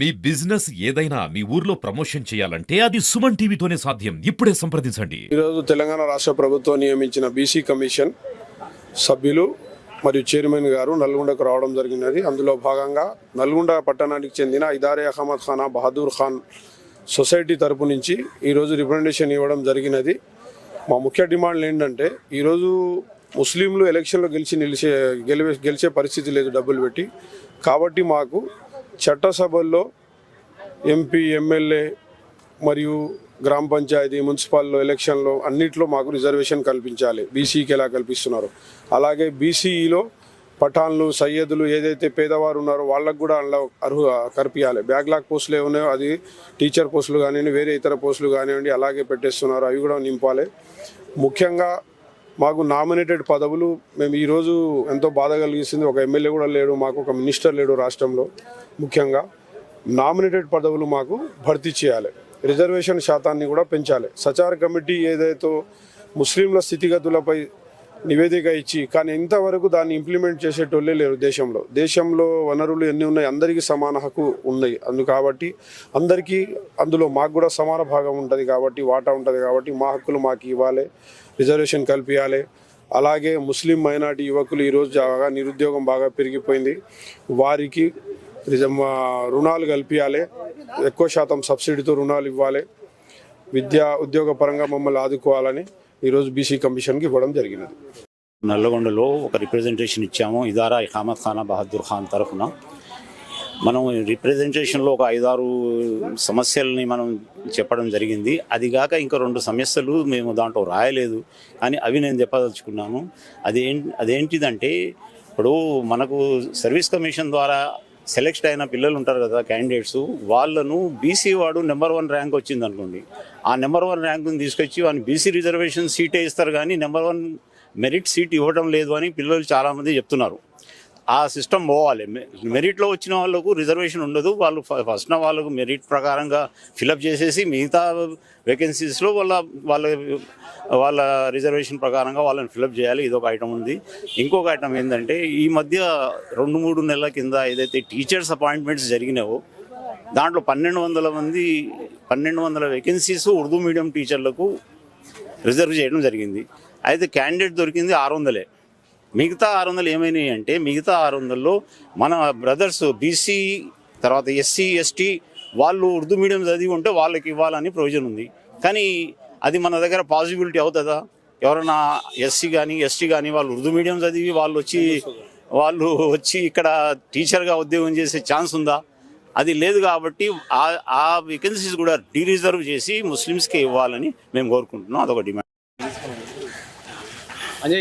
మీ business ఏదైనా మీ ఊర్లో promotion చేయాలంటే అది సుమన్ టీవీతోనే సాధ్యం. ఇప్పుడే సంప్రదించండి. ఈరోజు తెలంగాణ రాష్ట్ర ప్రభుత్వం నియమించిన బీసీ కమిషన్ సభ్యులు మరియు చైర్మన్ గారు నల్గొండకు రావడం జరిగినది. అందులో భాగంగా నల్గొండ పట్టణానికి చెందిన ఇదారే అహ్మద్ ఖానా బహదూర్ ఖాన్ సొసైటీ తరపు నుంచి ఈరోజు రిప్రజెంటేషన్ ఇవ్వడం జరిగినది. మా ముఖ్య డిమాండ్లు ఏంటంటే ఈరోజు ముస్లింలు ఎలక్షన్లో గెలిచి నిలిచే గెలిచే పరిస్థితి లేదు డబ్బులు పెట్టి. కాబట్టి మాకు చట్టసభల్లో ఎంపీ ఎమ్మెల్యే మరియు గ్రామ పంచాయతీ మున్సిపాల్లో ఎలక్షన్లో అన్నిట్లో మాకు రిజర్వేషన్ కల్పించాలి. బీసీకి ఎలా కల్పిస్తున్నారు. అలాగే బీసీఈలో పఠాన్లు సయ్యదులు ఏదైతే పేదవారు ఉన్నారో వాళ్ళకు కూడా అందులో అర్హు కల్పించాలి. బ్యాక్లాగ్ పోస్టులు ఏమున్నాయో అది టీచర్ పోస్టులు కానివ్వండి వేరే ఇతర పోస్టులు కానివ్వండి అలాగే పెట్టేస్తున్నారు. అవి కూడా నింపాలి. ముఖ్యంగా మాకు నామినేటెడ్ పదవులు మేము ఈరోజు ఎంతో బాధ కలిగిస్తుంది. ఒక ఎమ్మెల్యే కూడా లేడు మాకు ఒక మినిస్టర్ లేడు రాష్ట్రంలో ముఖ్యంగా. నామినేటెడ్ పదవులు మాకు భర్తీ చేయాలి. రిజర్వేషన్ శాతాన్ని కూడా పెంచాలి. సచార కమిటీ ఏదైతే ముస్లింల స్థితిగతులపై నివేదిక ఇచ్చి కానీ ఇంతవరకు దాన్ని ఇంప్లిమెంట్ చేసేటోళ్ళే లేరు దేశంలో. దేశంలో వనరులు ఎన్ని ఉన్నాయి? అందరికీ సమాన హక్కు ఉన్నాయి అందు కాబట్టి అందరికీ అందులో మాకు కూడా సమాన భాగం ఉంటుంది కాబట్టి వాటా ఉంటుంది కాబట్టి మా హక్కులు మాకు ఇవ్వాలి. రిజర్వేషన్ కల్పించాలి అలాగే ముస్లిం మైనార్టీ యువకులు ఈరోజు బాగా నిరుద్యోగం బాగా పెరిగిపోయింది. వారికి రుణాలు కల్పించాలి ఎక్కువ శాతం సబ్సిడీతో రుణాలు ఇవ్వాలి. విద్యా ఉద్యోగ పరంగా మమ్మల్ని ఆదుకోవాలని ఈరోజు బీసీ కమిషన్కి ఇవ్వడం జరిగినది. నల్లగొండలో ఒక రిప్రజెంటేషన్ ఇచ్చాము. ఇదారా ఇహామద్ ఖానా బహదూర్ ఖాన్ తరఫున. మనం రిప్రజెంటేషన్లో ఒక ఐదారు సమస్యల్ని మనం చెప్పడం జరిగింది. అది కాక ఇంకా రెండు సమస్యలు మేము దాంట్లో రాయలేదు. కానీ అవి నేను చెప్పదలుచుకున్నాను. అదేం అదేంటిదంటే ఇప్పుడు మనకు సర్వీస్ కమిషన్ ద్వారా సెలెక్ట్ అయిన పిల్లలు ఉంటారు కదా క్యాండిడేట్స్ వాళ్ళను బీసీ వాడు నెంబర్ వన్ ర్యాంక్ వచ్చింది అనుకోండి ఆ నెంబర్ వన్ ర్యాంకుని తీసుకొచ్చి వాడిని బీసీ రిజర్వేషన్ సీటే ఇస్తారు కానీ నెంబర్ వన్ మెరిట్ సీట్ ఇవ్వడం లేదు అని పిల్లలు చాలామంది చెప్తున్నారు. ఆ సిస్టమ్ పోవాలి. మె- మెరిట్లో వచ్చిన వాళ్ళకు రిజర్వేషన్ ఉండదు. వాళ్ళు ఫస్ట్ వాళ్ళకు మెరిట్ ప్రకారంగా ఫిలప్ చేసేసి మిగతా వేకెన్సీస్లో వాళ్ళ వాళ్ళ వాళ్ళ రిజర్వేషన్ ప్రకారంగా వాళ్ళని ఫిలప్ చేయాలి. ఇదొక ఐటమ్ ఉంది. ఇంకొక ఐటమ్ ఏంటంటే ఈ మధ్య రెండు మూడు నెలల కింద ఏదైతే టీచర్స్ అపాయింట్మెంట్స్ జరిగినావో దాంట్లో పన్నెండు వందల మంది పన్నెండు వందల వేకెన్సీస్ ఉర్దూ మీడియం టీచర్లకు రిజర్వ్ చేయడం జరిగింది. అయితే క్యాండిడేట్ దొరికింది ఆరు వందలే. మిగతా ఆరు వందలు ఏమైనాయి అంటే మిగతా ఆరు వందల్లో మన బ్రదర్స్ బీసీ తర్వాత ఎస్సీ ఎస్టీ వాళ్ళు ఉర్దూ మీడియం చదివి ఉంటే వాళ్ళకి ఇవ్వాలని ప్రొవిజన్ ఉంది. కానీ అది మన దగ్గర పాసిబిలిటీ అవుతుందా? ఎవరైనా ఎస్సీ కానీ ఎస్టీ కానీ వాళ్ళు ఉర్దూ మీడియం చదివి వాళ్ళు వచ్చి వాళ్ళు వచ్చి ఇక్కడ టీచర్గా ఉద్యోగం చేసే ఛాన్స్ ఉందా? అది లేదు కాబట్టి ఆ- ఆ వేకెన్సీస్ కూడా డీరిజర్వ్ చేసి ముస్లిమ్స్కి ఇవ్వాలని మేము కోరుకుంటున్నాం. అదొక డిమాండ్. అదే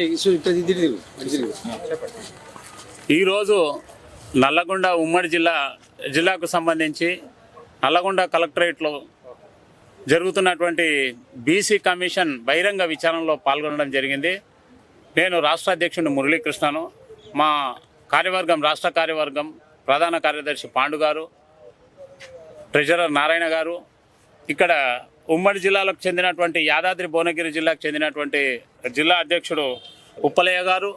ఈరోజు నల్లగొండ ఉమ్మడి జిల్లా జిల్లాకు సంబంధించి నల్లగొండ కలెక్టరేట్లో జరుగుతున్నటువంటి బీసీ కమిషన్ బహిరంగ విచారణలో పాల్గొనడం జరిగింది. నేను రాష్ట్ర అధ్యక్షుడు మురళీకృష్ణను మా కార్యవర్గం రాష్ట్ర కార్యవర్గం ప్రధాన కార్యదర్శి పాండు గారు ట్రెజరర్ నారాయణ గారు ఇక్కడ ఉమ్మడి జిల్లాలకు చెందినటువంటి యాదాద్రి భువనగిరి జిల్లాకు చెందినటువంటి జిల్లా అధ్యక్షుడు ఉప్పలయ్య గారు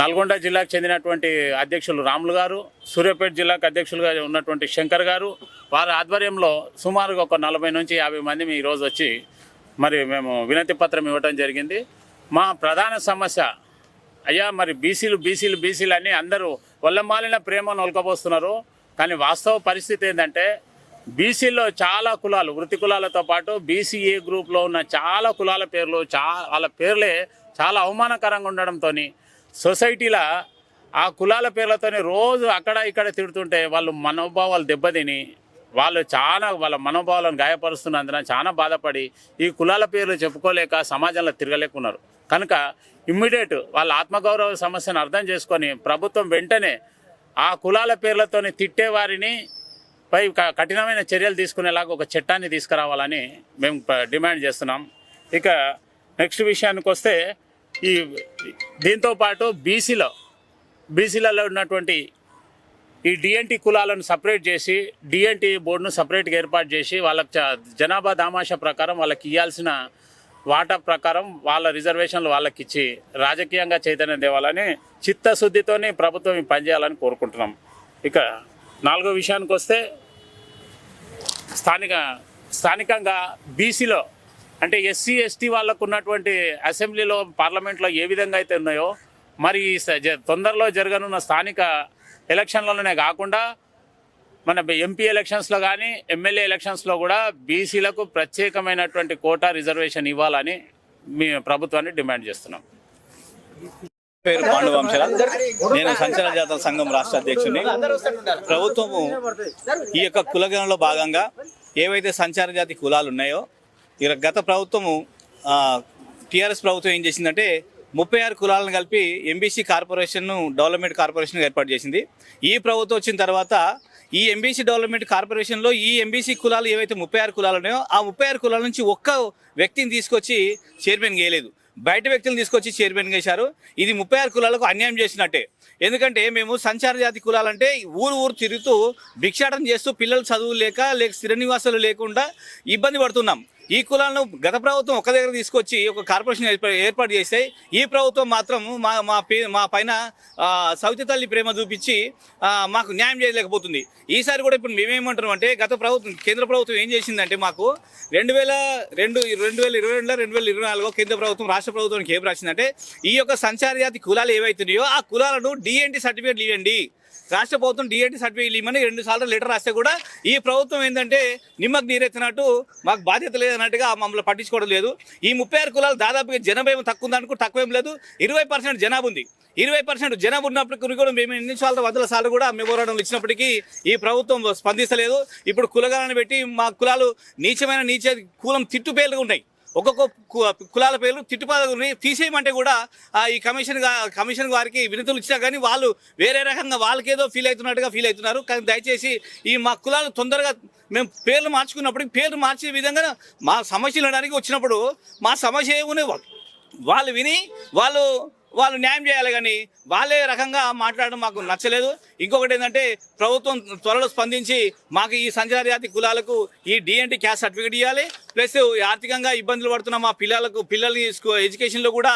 నల్గొండ జిల్లాకు చెందినటువంటి అధ్యక్షులు రాములు గారు సూర్యాపేట జిల్లాకు అధ్యక్షులుగా ఉన్నటువంటి శంకర్ గారు. వారి ఆధ్వర్యంలో సుమారుగా ఒక నలభై నుంచి యాభై మంది ఈరోజు వచ్చి మరి మేము వినతి పత్రం ఇవ్వడం జరిగింది. మా ప్రధాన సమస్య అయ్యా మరి బీసీలు బీసీలు బీసీలు అని అందరూ వల్లమాలిన ప్రేమను ఒలకబోస్తున్నారు. కానీ వాస్తవ పరిస్థితి ఏంటంటే బీసీలో చాలా కులాలు వృత్తి కులాలతో పాటు బీసీఏ గ్రూప్లో ఉన్న చాలా కులాల పేర్లు చా వాళ్ళ పేర్లే చాలా అవమానకరంగా ఉండడంతో సొసైటీలో ఆ కులాల పేర్లతోనే రోజు అక్కడ ఇక్కడ తిడుతుంటే వాళ్ళు మనోభావాలు దెబ్బతిని వాళ్ళు చాలా వాళ్ళ మనోభావాలను గాయపరుస్తున్నందున చాలా బాధపడి ఈ కులాల పేర్లు చెప్పుకోలేక సమాజంలో తిరగలేకున్నారు. కనుక ఇమ్మీడియట్ వాళ్ళ ఆత్మగౌరవ సమస్యను అర్థం చేసుకొని ప్రభుత్వం వెంటనే ఆ కులాల పేర్లతోని తిట్టే వారిని పై క- కఠినమైన చర్యలు తీసుకునేలాగా ఒక చట్టాన్ని తీసుకురావాలని మేము డిమాండ్ చేస్తున్నాం. ఇక నెక్స్ట్ విషయానికి వస్తే ఈ దీంతో పాటు బీసీలో బీసీలలో ఉన్నటువంటి ఈ డిఎన్టీ కులాలను సపరేట్ చేసి డిఎన్టీ బోర్డును సపరేట్గా ఏర్పాటు చేసి వాళ్ళకి జనాభా దామాషా ప్రకారం వాళ్ళకి ఇవ్వాల్సిన వాటా ప్రకారం వాళ్ళ రిజర్వేషన్లు వాళ్ళకి ఇచ్చి రాజకీయంగా చైతన్యం తేవాలని చిత్తశుద్ధితోనే ప్రభుత్వం పనిచేయాలని కోరుకుంటున్నాం. ఇక నాలుగో విషయానికి వస్తే స్థానిక స్థానికంగా బీసీలో అంటే ఎస్సీ ఎస్టీ వాళ్ళకు ఉన్నటువంటి అసెంబ్లీలో పార్లమెంట్లో ఏ విధంగా అయితే ఉన్నాయో మరి స- జ- తొందరలో జరగనున్న స్థానిక ఎలక్షన్లలోనే కాకుండా మన ఎంపీ ఎలక్షన్స్లో కానీ ఎమ్మెల్యే ఎలక్షన్స్లో కూడా బీసీలకు ప్రత్యేకమైనటువంటి కోటా రిజర్వేషన్ ఇవ్వాలని మీ ప్రభుత్వాన్ని డిమాండ్ చేస్తున్నాం. పేరు పాండు వంశరాజ్ నేను సంచలన జాతర సంఘం రాష్ట్ర అధ్యక్షుడిని ప్రభుత్వము ఈ యొక్క కులగణంలో భాగంగా ఏవైతే సంచార జాతి కులాలు ఉన్నాయో ఇక గత ప్రభుత్వము టీఆర్ఎస్ ప్రభుత్వం ఏం చేసిందంటే ముప్పై ఆరు కులాలను కలిపి ఎంబీసీ కార్పొరేషన్ను డెవలప్మెంట్ కార్పొరేషన్ ఏర్పాటు చేసింది. ఈ ప్రభుత్వం వచ్చిన తర్వాత ఈ ఎంబీసీ డెవలప్మెంట్ కార్పొరేషన్లో ఈ ఎంబీసీ కులాలు ఏవైతే ముప్పై ఆరు కులాలు ఉన్నాయో ఆ ముప్పై ఆరు కులాల నుంచి ఒక్క వ్యక్తిని తీసుకొచ్చి చైర్మన్ చేయలేదు. బయట వ్యక్తులను తీసుకొచ్చి చైర్మన్ చేశారు. ఇది ముప్పై ఆరు కులాలకు అన్యాయం చేసినట్టే. ఎందుకంటే మేము సంచార జాతి కులాలంటే ఊరు ఊరు తిరుగుతూ భిక్షాటం చేస్తూ పిల్లలు చదువు లేక లేక స్థిర నివాసాలు లేకుండా ఇబ్బంది పడుతున్నాం. ఈ కులాలను గత ప్రభుత్వం ఒక దగ్గర తీసుకొచ్చి ఒక కార్పొరేషన్ ఏర్పాటు చేస్తే ఈ ప్రభుత్వం మాత్రం మా మా పే మా పైన సౌతి తల్లి ప్రేమ చూపించి మాకు న్యాయం చేయలేకపోతుంది. ఈసారి కూడా ఇప్పుడు మేమేమంటున్నాం అంటే గత ప్రభుత్వం కేంద్ర ప్రభుత్వం ఏం చేసిందంటే మాకు రెండు వేల రెండు రెండు వేల ఇరవై రెండులో రెండు వేల ఇరవై నాలుగో కేంద్ర ప్రభుత్వం రాష్ట్ర ప్రభుత్వానికి ఏం రాసిందంటే ఈ యొక్క సంచార జాతి కులాలు ఏవైతున్నాయో ఆ కులాలను డిఎన్టీ సర్టిఫికేట్ ఇవ్వండి. రాష్ట్ర ప్రభుత్వం డిఎన్టీ సర్టిఫికేట్ ఇవ్వమని రెండు సార్లు లెటర్ రాస్తే కూడా ఈ ప్రభుత్వం ఏంటంటే నిమ్మకు నీరెత్తినట్టు మాకు బాధ్యత లేదన్నట్టుగా మమ్మల్ని పట్టించుకోవడం లేదు. ఈ ముప్పై ఆరు కులాలు దాదాపుగా జనాభా ఏమో తక్కువ ఉందనుకో తక్కువ ఏం లేదు. ఇరవై పర్సెంట్ జనాభా ఉంది. ఇరవై పర్సెంట్ జనాభా ఉన్నప్పటికీ కూడా మేము ఎన్ని సార్లు వందల సార్లు కూడా మెమోరాండంలు ఇచ్చినప్పటికీ ఈ ప్రభుత్వం స్పందిస్తలేదు. ఇప్పుడు కులగాలను పెట్టి మా కులాలు నీచమైన నీచ కులం తిట్టు ఉన్నాయి. ఒక్కొక్క కు- కులాల పేర్లు తిట్టుపాలని తీసేయమంటే కూడా ఈ కమిషన్ కమిషన్ వారికి వినతులు ఇచ్చినా కానీ వాళ్ళు వేరే రకంగా వాళ్ళకేదో ఫీల్ అవుతున్నట్టుగా ఫీల్ అవుతున్నారు. కానీ దయచేసి ఈ మా కులాలు తొందరగా మేము పేర్లు మార్చుకున్నప్పుడు పేర్లు మార్చే విధంగా మా సమస్యలు వినడానికి వచ్చినప్పుడు మా సమస్య ఏమునే వాళ్ళు విని వాళ్ళు వాళ్ళు న్యాయం చేయాలి కానీ వాళ్ళే రకంగా మాట్లాడడం మాకు నచ్చలేదు. ఇంకొకటి ఏంటంటే ప్రభుత్వం త్వరలో స్పందించి మాకు ఈ సంచారజాతి కులాలకు ఈ డిఎన్టీ క్యాస్ట్ సర్టిఫికేట్ ఇవ్వాలి ప్లస్ ఆర్థికంగా ఇబ్బందులు పడుతున్న మా పిల్లలకు పిల్లల్ని ఎడ్యుకేషన్లో కూడా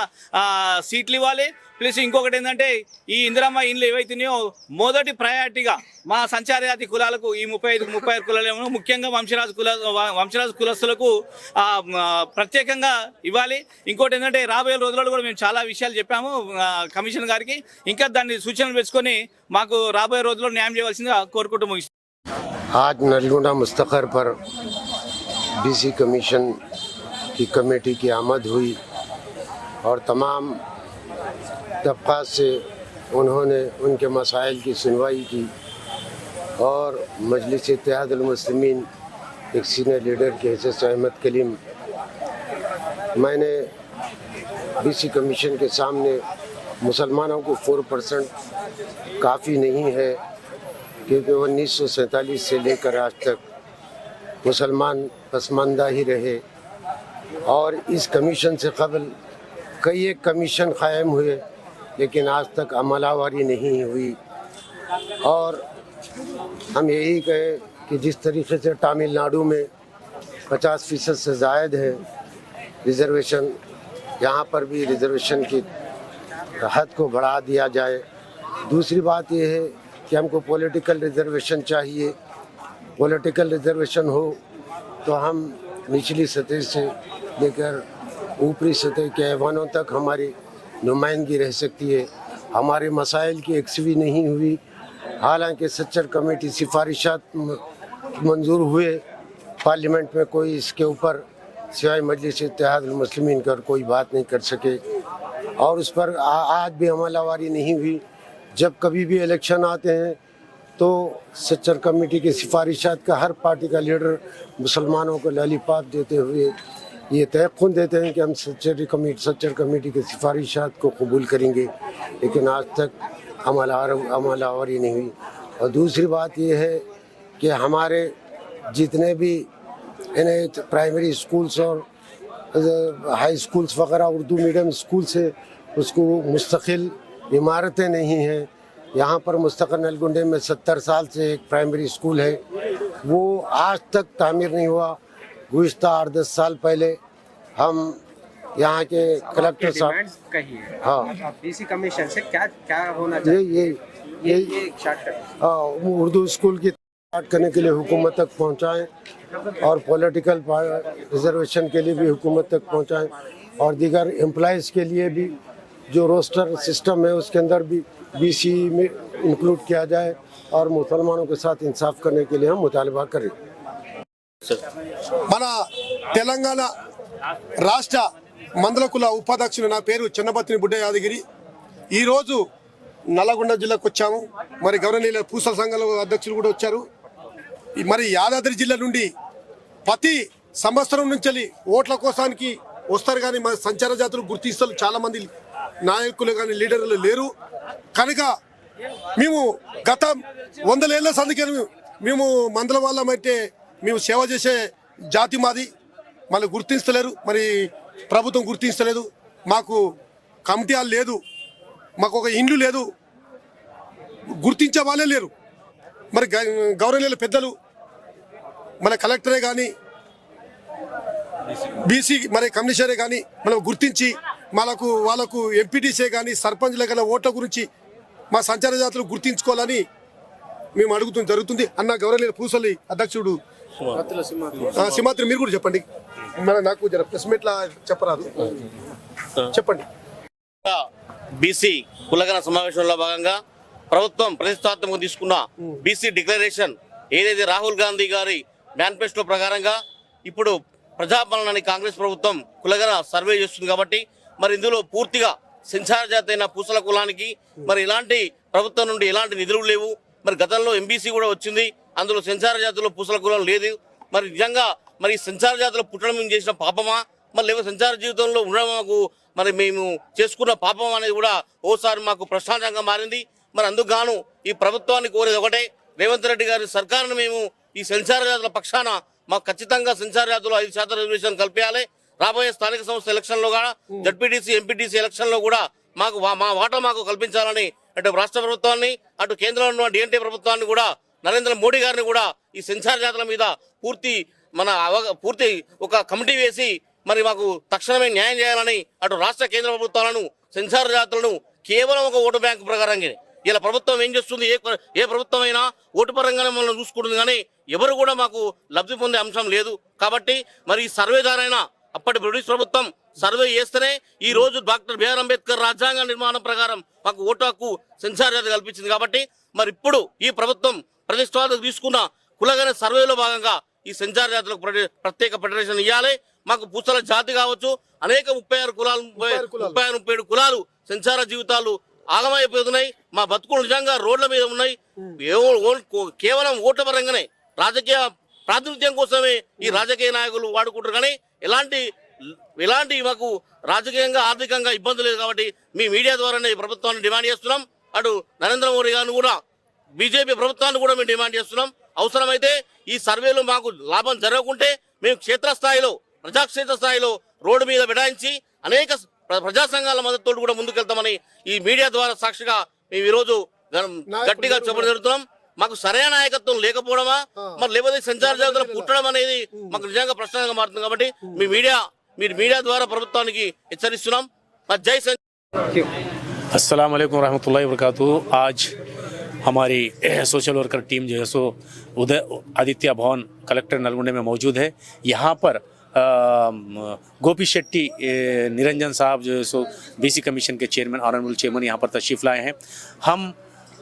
సీట్లు ఇవ్వాలి. ప్లస్ ఇంకొకటి ఏంటంటే ఈ ఇందిరమ్మ ఇండ్లు ఏవైతున్నాయో మొదటి ప్రయారిటీగా మా సంచారజాతి కులాలకు ఈ ముప్పై ఐదు ముప్పై ఆరు కులాలు ముఖ్యంగా వంశరాజు కుల వంశరాజు కులస్తులకు ప్రత్యేకంగా ఇవ్వాలి. ఇంకోటి ఏంటంటే రాబోయే రోజుల్లో కూడా మేము చాలా విషయాలు చెప్పాము కమిషన్ గారికి. ఇంకా దాన్ని సూచనలు పెంచుకొని మాకు రాబోయే రోజుల్లో న్యాయం చేయవలసిందిగా కోరుకుంటూ ముగిస్తుంది آج نلگنڈا مستقر پر بی سی کمیشن کی کمیٹی کی آمد ہوئی اور تمام طبقات سے انہوں نے ان کے مسائل کی سنوائی کی اور مجلس اتحاد المسلمین ایک سینئر لیڈر کے حیثیت سے احمد کلیم میں نے بی سی کمیشن کے سامنے مسلمانوں کو فور پرسنٹ کافی نہیں ہے، کیونکہ انیس سو سینتالیس سے لے کر آج تک مسلمان پسماندہ ہی رہے۔ اور اس کمیشن سے قبل کئی ایک کمیشن قائم ہوئے، لیکن آج تک عملہ واری نہیں ہوئی۔ اور ہم یہی کہیں کہ جس طریقے سے تامل ناڈو میں پچاس فیصد سے زائد ہے ریزرویشن، یہاں پر بھی ریزرویشن کی حد کو بڑھا دیا جائے۔ دوسری بات یہ ہے کہ ہم کو پولیٹیکل ریزرویشن چاہیے۔ پولیٹیکل ریزرویشن ہو تو ہم نچلی سطح سے لے کر اوپری سطح کے ایوانوں تک ہماری نمائندگی رہ سکتی ہے۔ ہمارے مسائل کی یکسوی نہیں ہوئی۔ حالانکہ سچر کمیٹی سفارشات منظور ہوئے۔ پارلیمنٹ میں کوئی اس کے اوپر سوائے مجلس اتحاد المسلمین کر کوئی بات نہیں کر سکے۔ اور اس پر آج بھی عمل آواری نہیں ہوئی۔ جب کبھی بھی الیکشن آتے ہیں تو سچر کمیٹی کی سفارشات کا ہر پارٹی کا لیڈر مسلمانوں کو لالی پاپ دیتے ہوئے یہ تیقن دیتے ہیں کہ ہم سچر کمیٹی سچر کمیٹی کی سفارشات کو قبول کریں گے۔ لیکن آج تک عمل آوری نہیں ہوئی۔ اور دوسری بات یہ ہے کہ ہمارے جتنے بھی یعنی پرائمری اسکولس اور ہائی اسکولس وغیرہ اردو میڈیم اسکول سے اس کو مستقل عمارتیں نہیں ہیں۔ یہاں پر مستقل نلگنڈے میں ستر سال سے ایک پرائمری اسکول ہے۔ وہ آج تک تعمیر نہیں ہوا۔ گزشتہ آٹھ دس سال پہلے ہم یہاں کے کلیکٹر صاحب ہاں۔ بی سی کمیشن سے کیا کیا ہونا یہ ہاں، اردو اسکول کی کرنے کے لیے حکومت تک پہنچائیں اور پولیٹیکل ریزرویشن کے لیے بھی حکومت تک پہنچائیں اور دیگر امپلائز کے لیے بھی جو روسٹر سسٹم ہے اس کے اندر بھی بی سی میں انکلوڈ کیا جائے اور مسلمانوں کے ساتھ انصاف کرنے کے لیے ہم مطالبہ کریں۔ మన తెలంగాణ రాష్ట్ర మండల కుల ఉపాధ్యక్షులు నా పేరు చిన్నబత్తిని బుడ్డ యాదగిరి. ఈరోజు کچھا ہوں వచ్చాము. گورنیلے پوسل పూసల సంఘాల అధ్యక్షులు కూడా رو మరి యాదాద్రి జిల్లా నుండి ప్రతి సంవత్సరం నుంచి ఓట్ల కోసానికి వస్తారు కానీ మన సంచార జాతులు గుర్తిస్తారు. చాలామంది నాయకులు కానీ లీడర్లు లేరు. కనుక మేము గత వందలేళ్ళ సందుకని మేము మందల అయితే మేము సేవ చేసే జాతి మాది. మళ్ళీ గుర్తించలేరు. మరి ప్రభుత్వం గుర్తించలేదు. మాకు కమిటీ హాల్ లేదు. మాకు ఒక ఇండ్లు లేదు. గుర్తించే వాళ్ళే లేరు. మరి గ- గౌరవనీయుల పెద్దలు మన కలెక్టరే కానీ బీసీ మరి కమిషనరే కానీ మనం గుర్తించి మనకు వాళ్ళకు ఎంపీటీసీ కానీ సర్పంచ్ల గల ఓట్ల గురించి మా సంచార జాతులు గుర్తించుకోవాలని మేము అడుగుతుంది జరుగుతుంది. అన్న గౌరవనీయుల పూసలి అధ్యక్షుడు ఆ, సింహాద్రి మీరు కూడా చెప్పండి. మన నాకు జర ప్రెస్ మీట్లా చెప్పరాదు. చెప్పండి. బీసీ కులగన సమావేశంలో భాగంగా ప్రభుత్వం ప్రతిష్టాత్మకంగా తీసుకున్న బీసీ డిక్లరేషన్ ఏదైతే రాహుల్ గాంధీ గారి మేనిఫెస్టో ప్రకారంగా ఇప్పుడు ప్రజాపాలనని కాంగ్రెస్ ప్రభుత్వం కులగన సర్వే చేస్తుంది కాబట్టి మరి ఇందులో పూర్తిగా సెన్సార్ జాతి పూసల కులానికి మరి ఇలాంటి ప్రభుత్వం నుండి ఎలాంటి నిధులు లేవు. మరి గతంలో ఎంబీసీ కూడా వచ్చింది. అందులో సెన్సార్ జాతిలో పూసల కులం లేదు. మరి నిజంగా మరి సెన్సార్ జాతిలో పుట్టడం మేము చేసిన పాపమా? మరి లేకపోతే సంచార జీవితంలో ఉండడం మాకు మరి మేము చేసుకున్న పాపం అనేది కూడా ఓసారి మాకు ప్రశాంతంగా మారింది. మరి అందుకు గాను ఈ ప్రభుత్వాన్ని కోరేది ఒకటే. రేవంత్ రెడ్డి గారి సర్కారును మేము ఈ సెన్సార్ జాతుల పక్షాన మాకు ఖచ్చితంగా సెన్సార్ జాతులు ఐదు శాతం రిజర్వేషన్ కల్పించాలి రాబోయే స్థానిక సంస్థ ఎలక్షన్లో కూడా జడ్పీటీసీ ఎంపీటీసీ ఎలక్షన్లో కూడా మాకు మా వాటా మాకు కల్పించాలని అటు రాష్ట్ర ప్రభుత్వాన్ని అటు కేంద్రంలో ఉన్న డిఎన్టీ ప్రభుత్వాన్ని కూడా నరేంద్ర మోడీ గారిని కూడా ఈ సెన్సార్ జాతుల మీద పూర్తి మన పూర్తి ఒక కమిటీ వేసి మరి మాకు తక్షణమే న్యాయం చేయాలని అటు రాష్ట్ర కేంద్ర ప్రభుత్వాలను సెన్సార్ జాతులను కేవలం ఒక ఓటు బ్యాంక్ ప్రకారంగా ఇలా ప్రభుత్వం ఏం చేస్తుంది? ఏ ఏ ప్రభుత్వం అయినా ఓటు పరంగానే మనం చూసుకుంటుంది కానీ ఎవరు కూడా మాకు లబ్ధి పొందే అంశం లేదు. కాబట్టి మరి ఈ సర్వే ద్వారైనా అప్పటి బ్రిటిష్ ప్రభుత్వం సర్వే చేస్తేనే ఈ రోజు డాక్టర్ బిఆర్ అంబేద్కర్ రాజ్యాంగ నిర్మాణం ప్రకారం మాకు ఓటు హక్కు సెన్సార్ జాతి కల్పించింది. కాబట్టి మరి ఇప్పుడు ఈ ప్రభుత్వం ప్రతిష్టాత్మక తీసుకున్న కులగన సర్వేలో భాగంగా ఈ సెన్సార్ జాతులకు ప్రతి- ప్రత్యేక ఫెడరేషన్ ఇవ్వాలి మాకు పూసల జాతి కావచ్చు. అనేక ముప్పై ఆరు కులాలు ముప్పై ముప్పై ఆరు ముప్పై ఏడు కులాలు సంచార జీవితాలు ఆగమైపోతున్నాయి. మా బతుకులు నిజంగా రోడ్ల మీద ఉన్నాయి. ఏవో- కేవలం ఓట్ల పరంగానే రాజకీయ ప్రాతినిధ్యం కోసమే ఈ రాజకీయ నాయకులు వాడుకుంటారు. కానీ ఎలాంటి ఎలాంటి మాకు రాజకీయంగా ఆర్థికంగా ఇబ్బంది లేదు కాబట్టి మీ మీడియా ద్వారానే ప్రభుత్వాన్ని డిమాండ్ చేస్తున్నాం. అటు నరేంద్ర మోడీ గారిని కూడా బీజేపీ ప్రభుత్వాన్ని కూడా మేము డిమాండ్ చేస్తున్నాం. అవసరమైతే ఈ సర్వేలో మాకు లాభం జరగకుంటే మేము క్షేత్రస్థాయిలో ప్రజాక్షేత్ర స్థాయిలో రోడ్డు మీద బిడాయించి అనేక ప్రజా సంఘాల మద్దతు కూడా ముందుకెళ్తామని ఈ మీడియా ద్వారా సాక్షిగా మేము ఈరోజు గం- గట్టిగా చెప్పడం జరుగుతున్నాం మాకు సరైన నాయకత్వం లేకపోవడమా మరి లేకపోతే సంచార జాతర పుట్టడం అనేది మాకు నిజంగా ప్రశ్నగా మారుతుంది కాబట్టి మీ మీడియా మీరు మీడియా ద్వారా ప్రభుత్వానికి హెచ్చరిస్తున్నాం మరి జై సంచార్ अस्सलाम वालेकुम रहमतुल्लाहि वबरकातुहू आज हमारी सोशल वर्कर टीम जो है सो उदय आदित्य भवन कलेक्टर नलगुंडे में मौजूद है यहाँ पर گوپی شیٹی نرنجن صاحب جو ہے سو بی سی کمیشن کے چیئرمین آنریبل چیئرمین یہاں پر تشریف لائے ہیں۔ ہم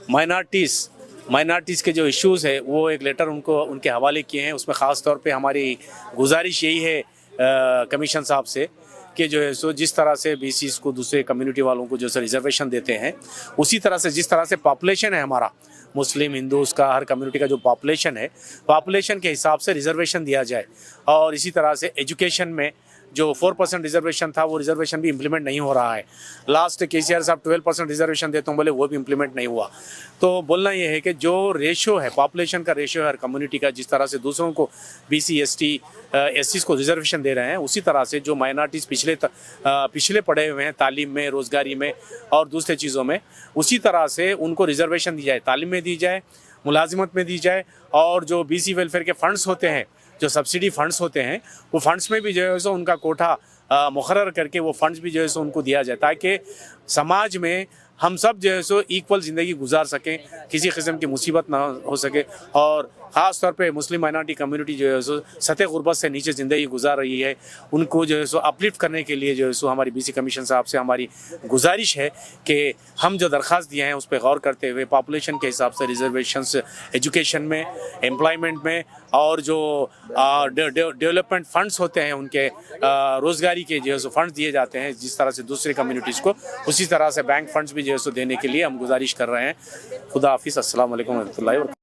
مائنارٹیز مائنارٹیز کے جو ایشوز ہے وہ ایک لیٹر ان کو ان کے حوالے کیے ہیں۔ اس میں خاص طور پہ ہماری گزارش یہی ہے کمیشن صاحب سے کہ جو ہے سو جس طرح سے بی سیز کو دوسرے کمیونٹی والوں کو جو ہے ریزرویشن دیتے ہیں، اسی طرح سے جس طرح سے پاپولیشن ہے ہمارا مسلم، ہندو، اس کا ہر کمیونٹی کا جو پاپولیشن ہے پاپولیشن کے حساب سے ریزرویشن دیا جائے اور اسی طرح سے ایجوکیشن میں جو فور پرسینٹ ریزرویشن تھا، وہ ریزرویشن بھی امپلیمنٹ نہیں ہو رہا ہے۔ لاسٹ کے سی آر صاحب ٹویلو پرسینٹ ریزرویشن دیتا ہوں بولے وہ بھی امپلیمنٹ نہیں ہوا۔ تو بولنا یہ ہے کہ جو ریشو ہے پاپولیشن کا ریشو ہے ہر کمیونٹی کا، جس طرح سے دوسروں کو بی سی ایس ٹی ایس سیز کو ریزرویشن دے رہے ہیں، اسی طرح سے جو مائنارٹیز پچھلے uh, پچھلے پڑے ہوئے ہیں تعلیم میں، روزگاری میں اور دوسرے چیزوں میں، اسی طرح سے ان کو ریزرویشن دی جائے، تعلیم میں دی جائے، ملازمت میں دی جائے اور جو بی سی ویلفیئر کے فنڈس ہوتے ہیں جو سبسڈی فنڈس ہوتے ہیں، وہ فنڈس میں بھی جو ہے سو ان کا کوٹھا مقرر کر کے وہ فنڈس بھی جو ہے سو ان کو دیا جائے تاکہ سماج میں ہم سب جو ہے سو ایکول زندگی گزار سکیں، کسی قسم کی مصیبت نہ ہو سکے اور خاص طور پہ مسلم مائنارٹی کمیونٹی جو ہے سو سطح غربت سے نیچے زندگی گزار رہی ہے، ان کو جو ہے سو اپلفٹ کرنے کے لیے جو ہے سو ہماری بی سی کمیشن صاحب سے ہماری گزارش ہے کہ ہم جو درخواست دیے ہیں اس پہ غور کرتے ہوئے پاپولیشن کے حساب سے ریزرویشنس ایجوکیشن میں امپلائمنٹ میں اور جو ڈیولپمنٹ فنڈس ہوتے ہیں، ان کے روزگاری کے جو ہے سو فنڈس دیے جاتے ہیں جس طرح سے دوسرے کمیونٹیز کو، اسی طرح سے بینک فنڈس بھی جو ہے سو دینے کے لیے ہم گزارش کر رہے ہیں۔ خدا حافظ، السلام علیکم و رحمۃ اللہ وبرکاتہ۔